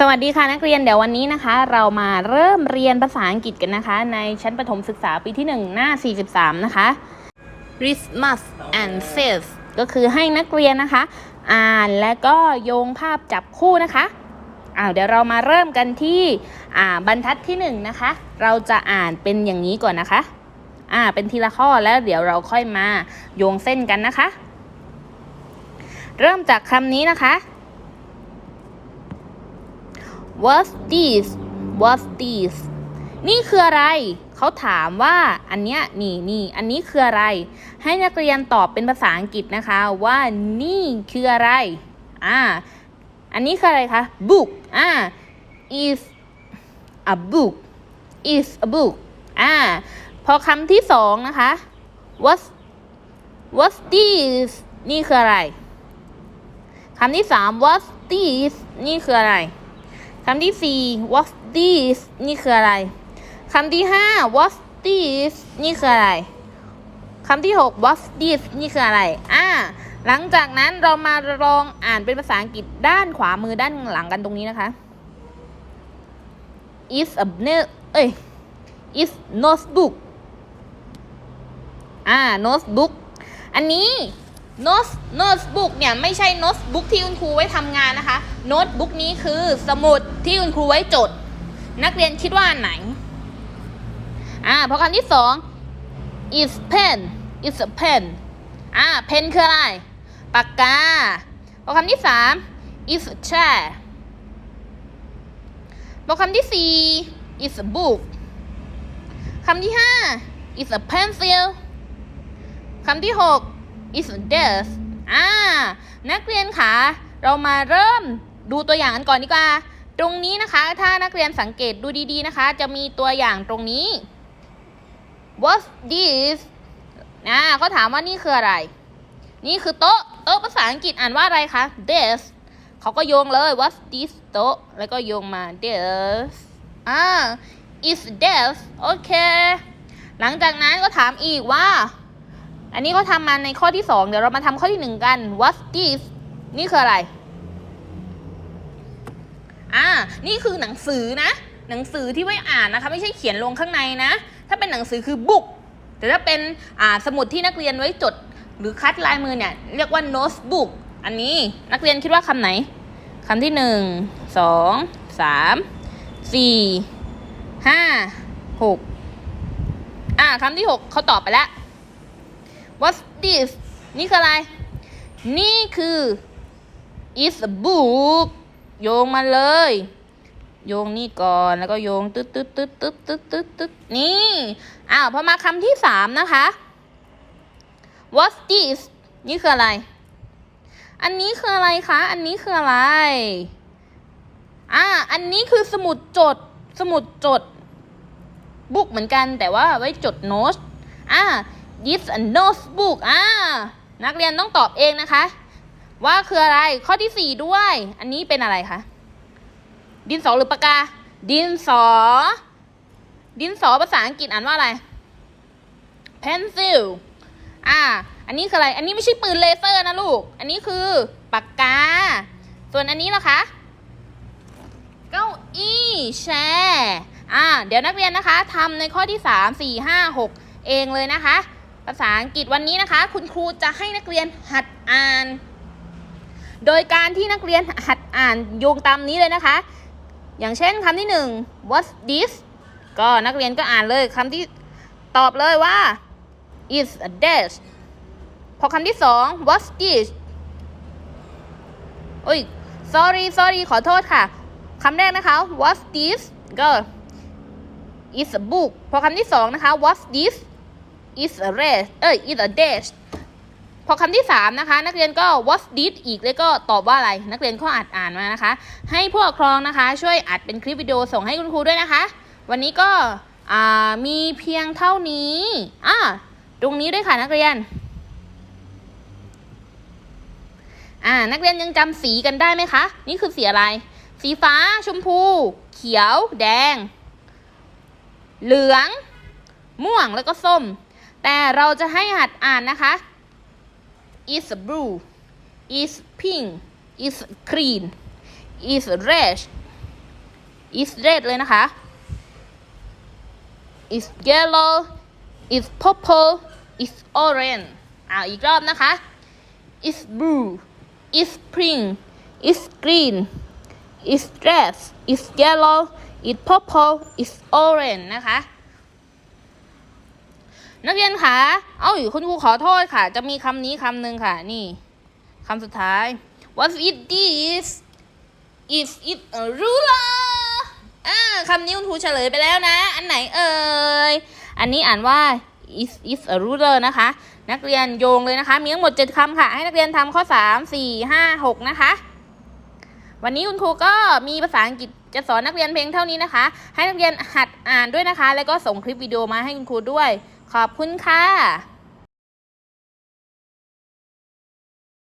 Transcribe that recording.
สวัสดีค่ะนักเรียนเดี๋ยววันนี้นะคะ เรามาเริ่มเรียนภาษาอังกฤษกันนะคะ ในชั้นประถมศึกษาปีที่ 1 หน้า 43 นะคะ Christmas and says ก็คือให้นักเรียนนะคะ อ่านและก็โยงภาพจับคู่นะคะอ้าวเดี๋ยวเรามาเริ่มกันที่อ่าบรรทัดที่ 1 นะคะ เราจะอ่านเป็นอย่างนี้ก่อนนะคะ อ่าเป็นทีละข้อแล้วเดี๋ยวเราค่อยมาโยงเส้นกันนะคะ เริ่มจากคำนี้นะคะ What's this What's this นี่คืออะไร เขาถามว่าอันเนี้ยนี่นี่อันนี้คืออะไร ให้นักเรียนตอบเป็นภาษาอังกฤษนะคะว่านี่คืออะไร อ่า อันนี้คืออะไรคะ book อ่า is a book is a book อ่า พอคำที่สองนะคะ what's what's this นี่คืออะไร คำที่สาม what's this นี่คืออะไร คำที่สี่ what's this นี่คืออะไรคำที่ห้า what's this นี่คืออะไรคำที่หก what's this นี่คืออะไร อ่า หลังจากนั้นเรามาลองอ่านเป็นภาษาอังกฤษด้านขวามือด้านหลังกันตรงนี้นะคะ is a note เอ้ย is notebook อ่า notebook อันนี้ note notebook เนี่ยไม่ใช่ notebook ที่คุณครูไว้ทำงานนะคะ notebook นี้คือสมุดที่คุณครูไว้จด นักเรียนคิดว่าไหน อ่าพอคำที่สอง is pen is a pen อ่า pen คืออะไร ปากกา พอคำที่สาม is a chair พอคำที่สี่ is a book คำที่ห้า is a pencil คำที่หก is a desk อ่า นักเรียนคะเรามาเริ่มดูตัวอย่างกันก่อนดีกว่า ตรงนี้นะคะ ถ้านักเรียนสังเกตดูดีๆนะคะ จะมีตัวอย่างตรงนี้ what's this อ่าเขาถามว่านี่คืออะไร นี่คือโต๊ะ โต๊ะภาษาอังกฤษอ่านว่าอะไรคะ desk เขาก็โยงเลย what's this โต๊ะ แล้วก็โยงมา desk อ่า is desk โอเค หลังจากนั้นก็ถามอีกว่า อันนี้ก็ทำมาในข้อที่สองเดี๋ยวเรามาทำข้อที่หนึ่งกัน what's this นี่คืออะไร อ่า นี่คือหนังสือนะ หนังสือที่ไว้อ่านนะคะ ไม่ใช่เขียนลงข้างในนะ ถ้าเป็นหนังสือคือ book แต่ถ้าเป็นอ่าสมุดที่นักเรียนไว้จด หรือคัดลายมือเนี่ย เรียกว่า notebook อันนี้นักเรียนคิดว่าคำไหนคำที่หนึ่งสองสามสี่ห้าหกอ่าคำที่หกเขาตอบไปแล้ว What's this นี่คืออะไร นี่คือ is a book โยงมาเลย โยงนี่ก่อนแล้วก็โยงตึ๊ดตึ๊ดตึ๊ดตึ๊ดตึ๊ดตึ๊ดตึ๊ดนี่อ้าวพอมาคำที่สามนะคะ What's this นี่คืออะไร อันนี้คืออะไรคะ อันนี้คืออะไร อ่า อันนี้คือสมุดจด สมุดจด บุ๊กเหมือนกันแต่ว่าไว้จดโน้ตอ่า this a notebook อ่านักเรียนต้องตอบเองนะคะ ว่าคืออะไรข้อที่สี่ด้วย อันนี้เป็นอะไรคะดินสอหรือปากกา ดินสอ ดินสอภาษาอังกฤษอ่านว่าอะไร pencil อ่า อันนี้คืออะไร อันนี้ไม่ใช่ปืนเลเซอร์นะลูก อันนี้คือปากกา ส่วนอันนี้ล่ะคะ เก้าอี้แชร์ อ่า เดี๋ยวนักเรียนนะคะทำในข้อที่3 4 5 6เองเลยนะคะ ภาษาอังกฤษวันนี้นะคะ คุณครูจะให้นักเรียนหัดอ่าน โดยการที่นักเรียนหัดอ่านโยงตามนี้เลยนะคะ อย่างเช่นคำที่1 what's this ก็นักเรียนก็อ่านเลยคำที่ตอบเลยว่า is a desk พอคำที่2 what's this โอ้ย sorry sorry ขอโทษค่ะคำแรกนะคะ what's this ก็ is a book พอคำที่สองนะคะ what's this is a desk เอ้ย is a desk พอคำที่สามนะคะ นักเรียนก็ what's this อีกแล้วก็ตอบว่าอะไร นักเรียนก็อ่านอ่านมานะคะ ให้ผู้ปกครองนะคะ ช่วยอัดเป็นคลิปวิดีโอส่งให้คุณครูด้วยนะคะ วันนี้ก็มีเพียงเท่านี้อ่าตรงนี้ด้วยค่ะนักเรียนอ่านักเรียนยังจำสีกันได้ไหมคะ นี่คือสีอะไร สีฟ้า ชมพู เขียว แดง เหลือง ม่วงแล้วก็ส้ม แต่เราจะให้หัดอ่านนะคะ is blue is pink is green is red is red เลยนะคะ is yellow is purple is orange อ่าอีกรอบนะคะ is blue is pink is green is red is yellow is purple is orange นะคะ นักเรียนคะเอ้าคุณครูขอโทษค่ะ จะมีคำนี้คำหนึ่งค่ะ นี่คำสุดท้าย what it is is it a ruler อ่าคำนี้คุณครูเฉลยไปแล้วนะ อันไหนเอ่ย อันนี้อ่านว่า is is a ruler นะคะ นักเรียนโยงเลยนะคะ มีทั้งหมด 7คำค่ะ ให้นักเรียนทำข้อ 3 4 5 6 นะคะ วันนี้คุณครูก็มีภาษาอังกฤษจะสอนนักเรียนเพียงเท่านี้นะคะ ให้นักเรียนหัดอ่านด้วยนะคะ แล้วก็ส่งคลิปวิดีโอมาให้คุณครูด้วย ขอบคุณค่ะ